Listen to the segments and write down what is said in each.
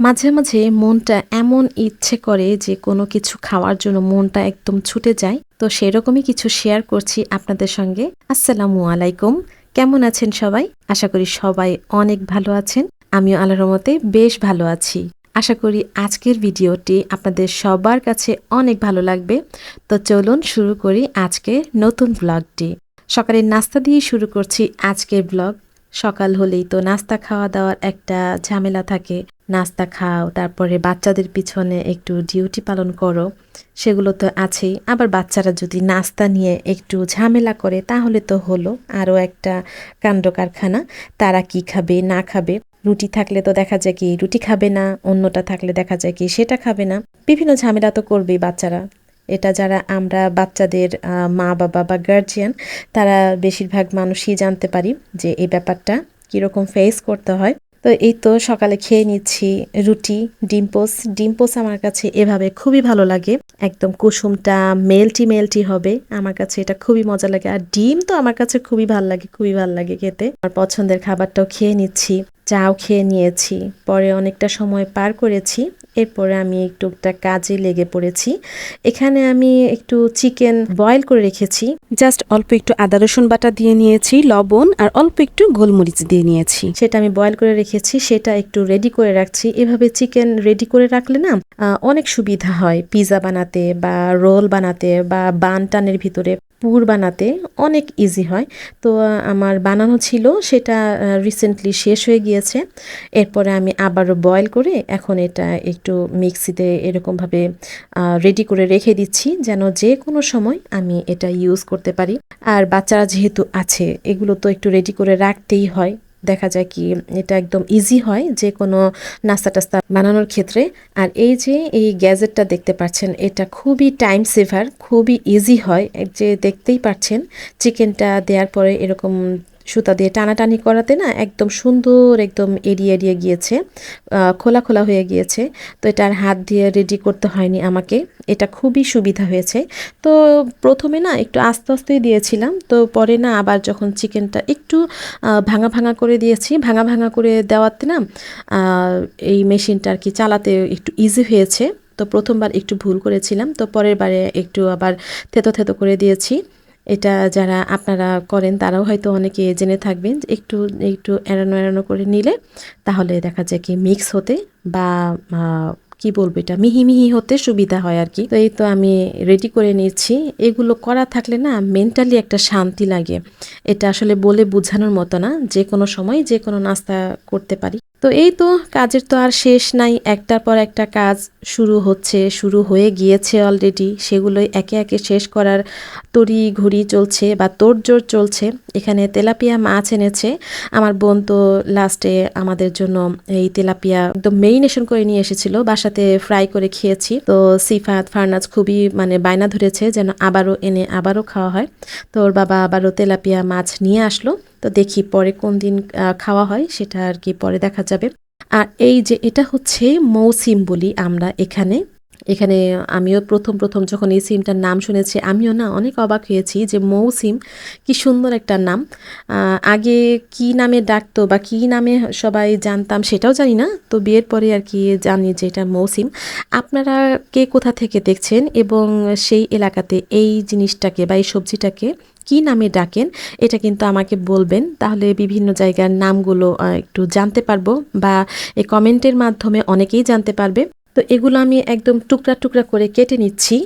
মাঝে মাঝে মনটা এমন ইচ্ছে করে যে কোনো কিছু খাওয়ার জন্য মনটা একদম ছুটে যায়। তো সেরকমই কিছু শেয়ার করছি আপনাদের সঙ্গে। আসসালামু আলাইকুম। কেমন আছেন সবাই? আশা করি সবাই অনেক ভালো আছেন। আমিও আল্লাহর মতে বেশ ভালো আছি। আশা করি আজকের ভিডিওটি আপনাদের সবার কাছে অনেক ভালো লাগবে। তো চলুন শুরু করি আজকের নতুন ব্লগটি সকালের নাস্তা দিয়ে শুরু করছি আজকের ব্লগ সকাল হলেই তো নাস্তা খাওয়া দাওয়ার একটা ঝামেলা থাকে। নাস্তা খাও, তারপরে বাচ্চাদের পিছনে একটু ডিউটি পালন করো, সেগুলো তো আছেই। আবার বাচ্চারা যদি নাস্তা নিয়ে একটু ঝামেলা করে, তাহলে তো হলো। আরও একটা কাণ্ড কারখানা, তারা কি খাবে, না খাবে? রুটি থাকলে তো দেখা যায় কি রুটি খাবে না, অন্যটা থাকলে দেখা যায় কি সেটা খাবে না। বিভিন্ন ঝামেলা তো করবেই বাচ্চারা। এটা যারা আমরা বাচ্চাদের মা বাবা বা গার্জিয়ান তারা বেশিরভাগ মানুষই জানতে পারি যে এই ব্যাপারটা কীরকম ফেস করতে হয়। তো এই তো সকালে খেয়ে নিচ্ছি রুটি ডিম্পোস ডিম্পোস আমার কাছে এভাবে খুবই ভালো লাগে। একদম কুসুমটা মেলটি মেলটি হবে। আমার কাছে এটা খুবই মজা লাগে। আর ডিম তো আমার কাছে খুবই ভালো লাগে, খুবই ভালো লাগে খেতে। আমার পছন্দের খাবারটাও খেয়ে নিচ্ছি। চাও খেয়ে নিয়েছি। পরে অনেকটা সময় পার করেছি। এরপরে আমি একটু একটা কাজে লেগে পড়েছি। এখানে আমি একটু চিকেন বয়েল করে রেখেছি। জাস্ট অল্প একটু আদা, রসুন বাটা দিয়ে নিয়েছি, লবণ, আর অল্প একটু গোলমরিচ দিয়ে নিয়েছি। সেটা আমি বয়েল করে রেখেছি, সেটা একটু রেডি করে রাখছি। এভাবে চিকেন রেডি করে রাখলে না অনেক সুবিধা হয়। পিৎজা বানাতে বা রোল বানাতে বা বান টানের ভিতরে। পুর বানাতে অনেক ইজি হয়। তো আমার বানানো ছিল, সেটা রিসেন্টলি শেষ হয়ে গিয়েছে। এরপরে আমি আবারও বয়ল করে এখন এটা একটু মিক্সিতে এরকমভাবে রেডি করে রেখে দিচ্ছি, যেন যে কোনো সময় আমি এটা ইউজ করতে পারি। আর বাচ্চারা যেহেতু আছে, এগুলো তো একটু রেডি করে রাখতেই হয়। দেখা যায় কি এটা একদম ইজি হয় যে কোনো নাস্তা টাস্তা বানানোর ক্ষেত্রে। আর এই যে এই গ্যাজেটটা দেখতে পাচ্ছেন, এটা খুবই টাইম সেভার খুবই ইজি হয়। যে দেখতেই পাচ্ছেন, চিকেনটা দেওয়ার পরে এরকম সুতা দিয়ে টানাটানি করাতে না একদম সুন্দর একদম এড়িয়ে এড়িয়ে গিয়েছে খোলা খোলা হয়ে গিয়েছে। তো এটা আর হাত দিয়ে রেডি করতে হয়নি আমাকে। এটা খুবই সুবিধা হয়েছে। তো প্রথমে না একটু আস্তে আস্তেই দিয়েছিলাম। তো পরে না আবার যখন চিকেনটা একটু ভাঙা ভাঙা করে দিয়েছি, ভাঙা ভাঙা করে দেওয়াতে না এই মেশিনটা আর কি চালাতে একটু ইজি হয়েছে। তো প্রথমবার একটু ভুল করেছিলাম। তো পরের বারে একটু আবার থেতো থেতো করে দিয়েছি। এটা যারা আপনারা করেন, তারাও হয়তো অনেকে জেনে থাকবেন একটু একটু এড়ানো এড়ানো করে নিলে তাহলে দেখা যায় কি মিক্স হতে বা কি বলব এটা, মিহি মিহি হতে সুবিধা হয় আর কি। তো এই তো আমি রেডি করে নিচ্ছি এগুলো করা থাকলে না মেন্টালি একটা শান্তি লাগে। এটা আসলে বলে বোঝানোর মতো না, যে কোনো সময় যে কোনো নাস্তা করতে পারি। তো এই তো কাজের তো আর শেষ নাই, একটার পর একটা কাজ শুরু হচ্ছে, শুরু হয়ে গিয়েছে অলরেডি সেগুলোই একে একে শেষ করার তড়ি ঘড়ি চলছে বা তোড়জোড় চলছে। এখানে তেলাপিয়া মাছ এনেছে। আমার বোন তো লাস্টে আমাদের জন্য এই তেলাপিয়া একদম মেরিনেশন করে নিয়ে এসেছিল। বাসাতে ফ্রাই করে খেয়েছি। তো সিফাত, ফারনাজ খুবই মানে বায়না ধরেছে যেন আবারও এনে আবারও খাওয়া হয়। তো ওর বাবা আবারও তেলাপিয়া মাছ নিয়ে আসলো। তো দেখি পরে কোন দিন খাওয়া হয়, সেটা আর কি পরে দেখা যাবে। আর এই যে এটা হচ্ছে মৌসিম বলি আমরা এখানে। এখানে আমিও প্রথম প্রথম যখন এই সিমটার নাম শুনেছি, আমিও না অনেক অবাক হয়েছি যে মৌসিম কি সুন্দর একটা নাম। আগে কি নামে ডাকতো বা কি নামে সবাই জানতাম সেটাও জানি না, তো বিয়ের পরে আর কি জানি যে এটা মৌসিম। আপনারা কে কোথা থেকে দেখছেন এবং সেই এলাকাতে এই জিনিসটাকে বা এই সবজিটাকে কি নামে ডাকেন, এটা কিন্তু আমাকে বলবেন। তাহলে বিভিন্ন জায়গার নামগুলো একটু জানতে পারব বা এই কমেন্টের মাধ্যমে অনেকেই জানতে পারবে। তো এগুলো আমি একদম টুকরা টুকরা করে কেটে নিচ্ছি।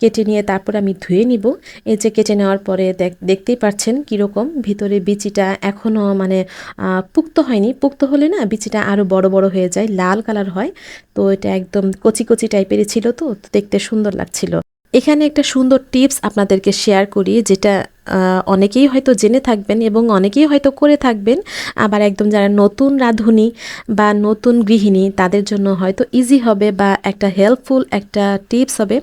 কেটে নিয়ে তারপর আমি ধুয়ে নিব। এই যে কেটে নেওয়ার পরে দেখ- দেখতেই পাচ্ছেন কীরকম ভিতরে বিচিটা এখনও মানে পুক্ত হয়নি। পুক্ত হলে না বিচিটা আরও বড় বড় হয়ে যায়, লাল কালার হয়। তো এটা একদম কচি কচি টাইপেরই ছিল তো দেখতে সুন্দর লাগছিল। এখানে একটা সুন্দর টিপস আপনাদেরকে শেয়ার করি যেটা অনেকেই হয়তো জেনে থাকবেন এবং অনেকেই হয়তো করে থাকবেন। আবার একদম যারা নতুন রাঁধুনি বা নতুন গৃহিণী, তাদের জন্য হয়তো ইজি হবে বা একটা হেল্পফুল একটা টিপস হবে।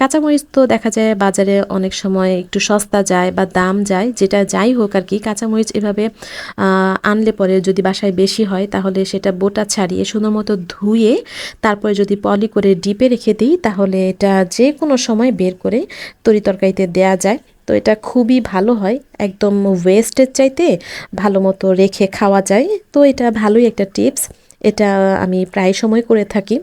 কাঁচামরিচ তো দেখা যায় বাজারে অনেক সময় একটু সস্তা যায় বা দাম যায়, যেটা যাই হোক আর কি, কাঁচামরিচ এভাবে আনলে পরে যদি বাসায় বেশি হয় তাহলে সেটা বোটা ছাড়িয়ে সুন্দর মতো ধুয়ে তারপরে যদি পলি করে ডিপে রেখে দিই, তাহলে এটা যে কোনো সময় বের করে তরি তরকারিতে দেয়া যায়। এটা খুবই ভালো হয়। একদম ওয়েস্টের চাইতে ভালো মতো রেখে খাওয়া যায়। তো এটা ভালোই একটা টিপস এটা আমি প্রায় সময় করে থাকি।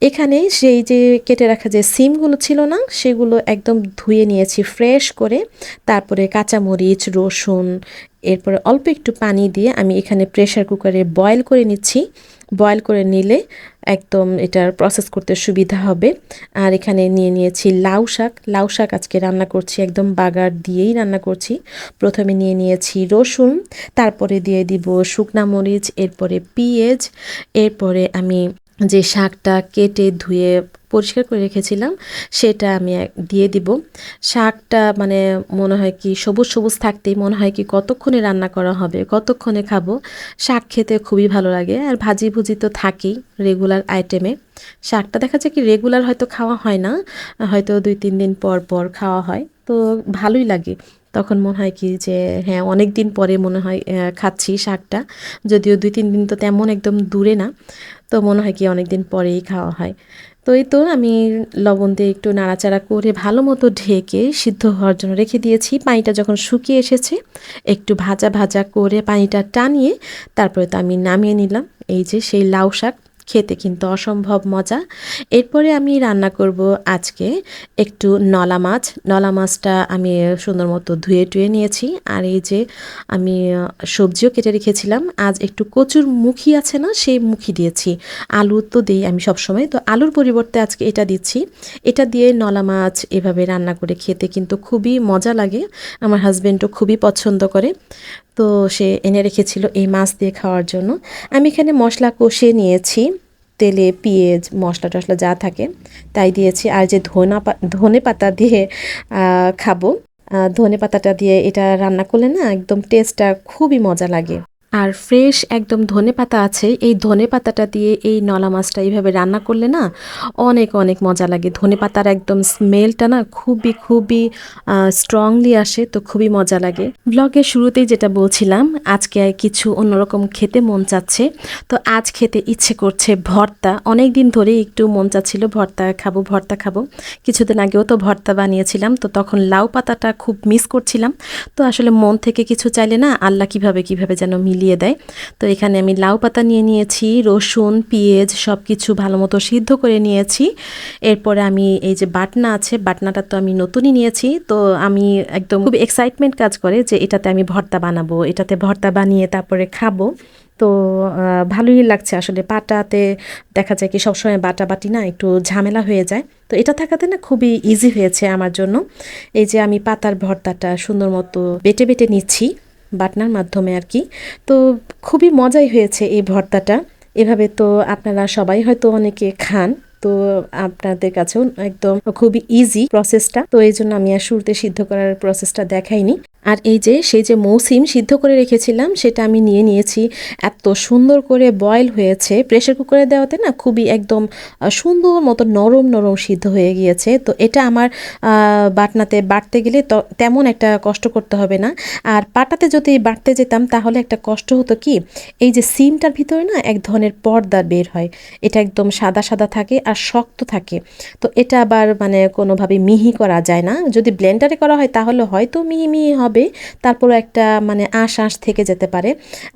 এখানে সেই যে কেটে রাখা যে সিমগুলো ছিল না, সেগুলো একদম ধুয়ে নিয়েছি ফ্রেশ করে। তারপরে কাঁচামরিচ, রসুন এরপরে অল্প একটু পানি দিয়ে আমি এখানে প্রেশার কুকারে বয়েল করে নিচ্ছি। বয়েল করে নিলে একদম এটার প্রসেস করতে সুবিধা হবে। আর এখানে নিয়ে নিয়েছি লাউ শাক। লাউ শাক আজকে রান্না করছি, একদম বাগার দিয়েই রান্না করছি। প্রথমে নিয়ে নিয়েছি রসুন, তারপরে দিয়ে দিব শুকনা মরিচ, এরপরে পেঁয়াজ, এরপরে আমি যে শাকটা কেটে ধুয়ে পরিষ্কার করে রেখেছিলাম, সেটা আমি দিয়ে দিব। শাকটা মানে মনে হয় কি সবুজ সবুজ থাকতেই মনে হয় কি কতক্ষণে রান্না করা হবে, কতক্ষণে খাব। শাক খেতে খুবই ভালো লাগে, আর ভাজি ভুজি তো থাকেই রেগুলার আইটেমে শাকটা দেখা যায় কি রেগুলার হয়তো খাওয়া হয় না, হয়তো দুই তিন দিন পর পর খাওয়া হয়, তো ভালোই লাগে। তখন মনে হয় কি যে হ্যাঁ অনেক দিন পরে মনে হয় খাচ্ছি শাকটা, যদিও দুই তিন দিন তো তেমন একদম দূরে না। তো মনে হয় কি অনেক দিন পরেই খাওয়া হয়। তো এই তো আমি লবণ দিয়ে একটু নাড়াচাড়া করে ভালো মতো ঢেকে সিদ্ধ হওয়ার জন্য রেখে দিয়েছি। পানিটা যখন শুকিয়ে এসেছে, একটু ভাজা ভাজা করে পানিটা টানিয়ে তারপরে তো আমি নামিয়ে নিলাম। এই যে সেই লাউ শাক খেতে কিন্তু অসম্ভব মজা। এরপরে আমি রান্না করব আজকে একটু নলা মাছ। নলা মাছটা আমি সুন্দর মতো ধুয়ে টুয়ে নিয়েছি। আর এই যে আমি সবজিও কেটে রেখেছিলাম। আজ একটু কচুর মুখি আছে না, সেই মুখি দিয়েছি। আলু তো দিই আমি সবসময়। তো আলুর পরিবর্তে আজকে এটা দিচ্ছি। এটা দিয়ে নলা মাছ এভাবে রান্না করে খেতে কিন্তু খুবই মজা লাগে। আমার হাজব্যান্ডও খুবই পছন্দ করে। তো সে এনে রেখেছিল এই মাছ দিয়ে খাওয়ার জন্য। আমি এখানে মশলা কষিয়ে নিয়েছি। তেলে, পেঁয়াজ, মশলা টশলা যা থাকে, তাই দিয়েছি। আর যে ধনা ধনে পাতা দিয়ে খাব ধনে পাতাটা দিয়ে এটা রান্না করলে না একদম টেস্টটা খুবই মজা লাগে। আর ফ্রেশ একদম ধনে পাতা আছে। এই ধনে পাতাটা দিয়ে এই নলা মাছটা এইভাবে রান্না করলে না অনেক অনেক মজা লাগে। ধনে পাতার একদম স্মেলটা না খুবই খুবই স্ট্রংলি আসে তো খুবই মজা লাগে। ব্লগের শুরুতেই যেটা বলছিলাম, আজকে কিছু অন্যরকম খেতে মন চাচ্ছে। তো আজ খেতে ইচ্ছে করছে ভর্তা। অনেক দিন ধরেই একটু মন চাচ্ছিল ভর্তা খাব ভর্তা খাব। কিছুদিন আগেও তো ভর্তা বানিয়েছিলাম, তো তখন লাউ পাতাটা খুব মিস করছিলাম। তো আসলে মন থেকে কিছু চাইলে না আল্লাহ কীভাবে কীভাবে যেন মিলিয়ে দেয় তো এখানে আমি লাউ পাতা নিয়ে নিয়েছি, রসুন, পেঁয়াজ সব কিছু ভালো মতো সিদ্ধ করে নিয়েছি। এরপরে আমি এই যে বাটনা আছে, বাটনাটা তো আমি নতুনই নিয়েছি। তো আমি একদম খুব এক্সাইটমেন্ট কাজ করে যে এটাতে আমি ভর্তা বানাবো, এটাতে ভর্তা বানিয়ে তারপরে খাব। তো ভালোই লাগছে আসলে পাটাতে দেখা যায় কি সবসময় বাটা বাটি না একটু ঝামেলা হয়ে যায়। তো এটা থাকাতে না খুবই ইজি হয়েছে আমার জন্য। এই যে আমি পাতার ভর্তাটা সুন্দর মতো বেটে বেটে নিচ্ছি। বাটনার মাধ্যমে আর কি। তো খুবই মজাই হয়েছে এই ভর্তাটা। এভাবে তো আপনারা সবাই হয়তো অনেকে খান। তো আপনাদের কাছেও একদম খুবই ইজি প্রসেসটা তো এই জন্য আমি আর শুরুতে সিদ্ধ করার প্রসেসটা দেখাইনি। আর এই যে, সেই যে মৌসিম সিদ্ধ করে রেখেছিলাম, সেটা আমি নিয়ে নিয়েছি। এত সুন্দর করে বয়েল হয়েছে। প্রেশার কুকারে দেওয়াতে না খুবই একদম সুন্দর মতো নরম নরম সিদ্ধ হয়ে গিয়েছে। তো এটা আমার বাটনাতে বাটতে গেলে তেমন একটা কষ্ট করতে হবে না। আর পাটাতে যদি বাটতে যেতাম, তাহলে একটা কষ্ট হতো কি? এই যে সিমটার ভিতরে না এক ধরনের পর্দা বের হয়। এটা একদম সাদা সাদা থাকে আর শক্ত থাকে। তো এটা আবার মানে কোনোভাবে মিহি করা যায় না। যদি ব্লেন্ডারে করা হয়, তাহলে হয়তো মিহি মিহি হবে। তারপরও একটা মানে আঁশ আঁশ থেকে যেতে পারে।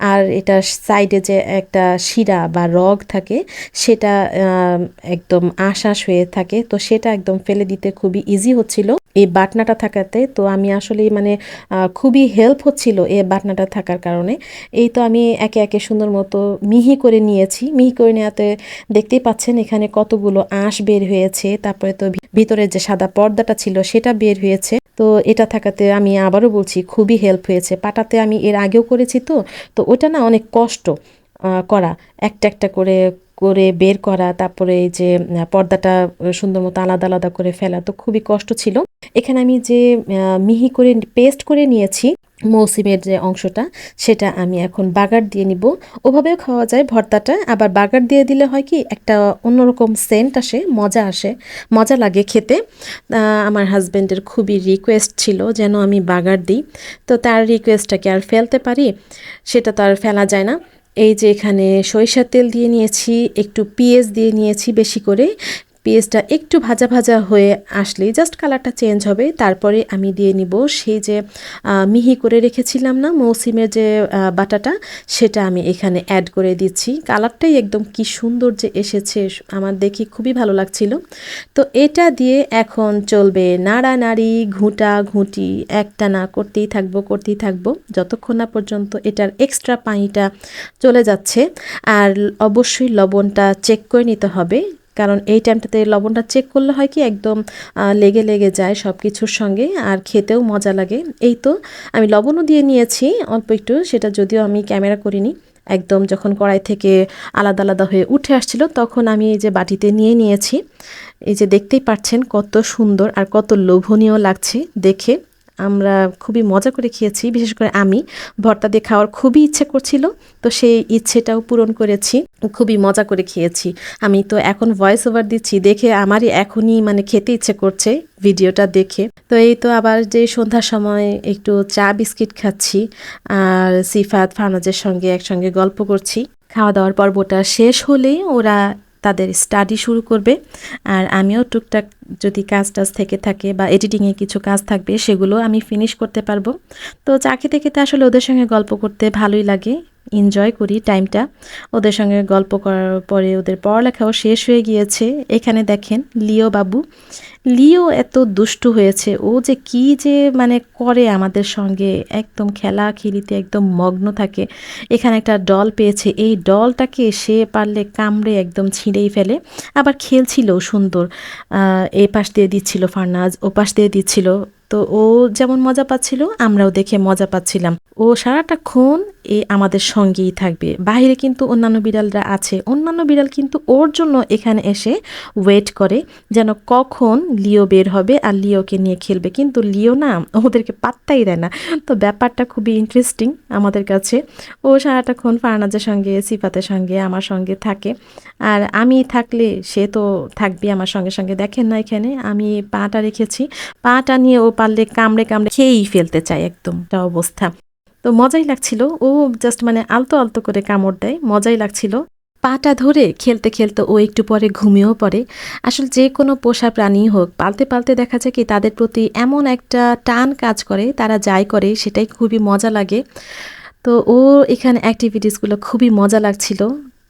আর এটা সাইডে যে একটা শিরা বা রগ থাকে, সেটা একদম আঁশ আঁশ হয়ে থাকে। তো সেটা একদম ফেলে দিতে খুবই ইজি হচ্ছিল। এই বাটনাটা থাকাতে, তো আমি আসলে মানে খুবই হেল্প হচ্ছিল এই বাটনাটা থাকার কারণে। এই তো আমি একে একে সুন্দর মতো মিহি করে নিয়েছি। মিহি করে নেওয়াতে দেখতেই পাচ্ছেন এখানে কতগুলো আঁশ বের হয়েছে, তারপরে তো ভিতরে যে সাদা পর্দাটা ছিল সেটা বের হয়েছে। তো এটা থাকাতে আমি আবারও বলছি, খুবই হেল্প হয়েছে। পাটাতে আমি এর আগেও করেছি তো তো ওটা না অনেক কষ্ট। করা। একটা একটা করে করে বের করা, তারপরে এই যে পর্দাটা সুন্দর মতো আলাদা আলাদা করে ফেলা। তো খুবই কষ্ট ছিল। এখানে আমি যে মিহি করে পেস্ট করে নিয়েছি মৌসিমের যে অংশটা, সেটা আমি এখন বাগার দিয়ে নিব। ওভাবেও খাওয়া যায় ভর্তাটা, আবার বাগার দিয়ে দিলে হয় কি, একটা অন্যরকম সেন্ট আসে, মজা আসে, মজা লাগে খেতে। আমার হাজব্যান্ডের খুবই রিকোয়েস্ট ছিল যেন আমি বাগার দিই। তো তার রিকোয়েস্টটাকে আর ফেলতে পারি, সেটা তো আর ফেলা যায় না। এই যে এখানে সরিষার তেল দিয়ে নিয়েছি একটু পেঁয়াজ দিয়ে নিয়েছি বেশি করে। পেঁয়াজটা একটু ভাজা ভাজা হয়ে আসলে জাস্ট কালারটা চেঞ্জ হবে। তারপরে আমি দিয়ে নিব সেই যে মিহি করে রেখেছিলাম না, মৌসিমের যে বাটাটা, সেটা আমি এখানে অ্যাড করে দিচ্ছি। কালারটাই একদম কি সুন্দর যে এসেছে, আমার দেখি খুবই ভালো লাগছিল। তো এটা দিয়ে এখন চলবে নাড়ানাড়ি, ঘুঁটা ঘুঁটি একটা না করতেই থাকব করতেই থাকব। যতক্ষণ না পর্যন্ত এটার এক্সট্রা পানিটা চলে যাচ্ছে, আর অবশ্যই লবণটা চেক করে নিতে হবে। কারণ এই টাইমটাতে লবণটা চেক করলে হয় কি একদম লেগে লেগে যায় সব কিছুর সঙ্গে আর খেতেও মজা লাগে। এই তো আমি লবণও দিয়ে নিয়েছি অল্প একটু, সেটা যদিও আমি ক্যামেরা করিনি। একদম যখন কড়াই থেকে আলাদা আলাদা হয়ে উঠে আসছিল তখন আমি এই যে বাটিতে নিয়ে নিয়েছি। এই যে দেখতেই পাচ্ছেন কত সুন্দর আর কত লোভনীয় লাগছে দেখে। আমরা খুবই মজা করে খেয়েছি, বিশেষ করে আমি। ভর্তা দিয়ে খাওয়ার খুবই ইচ্ছে করছিল, তো সেই ইচ্ছেটাও পূরণ করেছি, খুবই মজা করে খেয়েছি। আমি তো এখন ভয়েস ওভার দিচ্ছি, দেখে আমারই এখনই মানে খেতে ইচ্ছে করছে ভিডিওটা দেখে। তো এই তো আবার যে সন্ধ্যার সময় একটু চা বিস্কিট খাচ্ছি, আর সিফাত, ফার্নাজের সঙ্গে একসঙ্গে গল্প করছি। খাওয়া দাওয়ার পর্বটা শেষ হলেই ওরা তাদের স্টাডি শুরু করবে। আর আমিও টুকটাক যদি কাজ টাজ থেকে থাকে বা এডিটিংয়ে কিছু কাজ থাকবে, সেগুলো আমি ফিনিশ করতে পারব। তো চাকরি থেকে তো আসলে ওদের সঙ্গে গল্প করতে ভালোই লাগে। এনজয় করি টাইমটা ওদের সঙ্গে গল্প করার পরে ওদের পড়ালেখাও শেষ হয়ে গিয়েছে। এখানে দেখেন লিও বাবু। লিও এত দুষ্টু হয়েছে। ও যে কি যে মানে করে আমাদের সঙ্গে। একদম খেলা খেলিতে একদম মগ্ন থাকে। এখানে একটা ডল পেয়েছে। এই ডলটাকে সে পারলে কামড়ে একদম ছিঁড়েই ফেলে। আবার খেলছিল সুন্দর। এই পাশ দিয়ে দিচ্ছিল ফার্নাজ, ও পাশ দিয়ে দিচ্ছিল। তো ও যেমন মজা পাচ্ছিল, আমরাও দেখে মজা পাচ্ছিলাম। ও সারাটাক্ষণ এই আমাদের সঙ্গেই থাকবে। বাইরে কিন্তু অন্যান্য বিড়ালরা আছে। অন্যান্য বিড়াল কিন্তু ওর জন্য এখানে এসে ওয়েট করে যেন কখন লিও বের হবে আর লিওকে নিয়ে খেলবে। কিন্তু লিও না, ওদেরকে পাত্তাই দেয় না। তো ব্যাপারটা খুবই ইন্টারেস্টিং আমাদের কাছে। ও সারাটাক্ষণ ফারনাজের সঙ্গে, সিফাতের সঙ্গে, আমার সঙ্গে থাকে। আর আমি থাকলে সে তো থাকবে আমার সঙ্গে সঙ্গে। দেখেন না এখানে, আমি পাটা রেখেছি। পাটা নিয়ে ও পারলে কামড়ে কামড়ে খেয়েই ফেলতে চায় একদম। অবস্থা। তো মজাই লাগছিল। ও জাস্ট মানে আলতো আলতো করে কামড় দেয়, মজাই লাগছিল। পাটা ধরে খেলতে খেলতে ও একটু পরে ঘুমিয়েও পড়ে। আসলে যে কোনো পোষা প্রাণী হোক, পালতে পালতে দেখা যায় কি তাদের প্রতি এমন একটা টান কাজ করে, তারা যাই করে সেটাই খুবই মজা লাগে। তো ও এখানে অ্যাক্টিভিটিসগুলো খুবই মজা লাগছিল।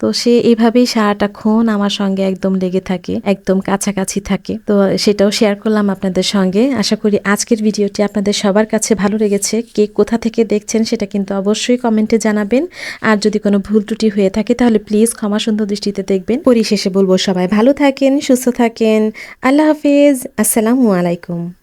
তো সে এভাবেই সারাটা সারাটাক্ষণ আমার সঙ্গে একদম লেগে থাকে, একদম কাছাকাছি থাকে। তো সেটাও শেয়ার করলাম আপনাদের সঙ্গে। আশা করি আজকের ভিডিওটি আপনাদের সবার কাছে ভালো লেগেছে। কে কোথা থেকে দেখছেন সেটা কিন্তু অবশ্যই কমেন্টে জানাবেন। আর যদি কোনো ভুল ত্রুটি হয়ে থাকে তাহলে প্লিজ ক্ষমা সুন্দর দৃষ্টিতে দেখবেন। পরিশেষে বলব সবাই ভালো থাকেন, সুস্থ থাকেন। আল্লাহ হাফেজ। আসসালামু আলাইকুম।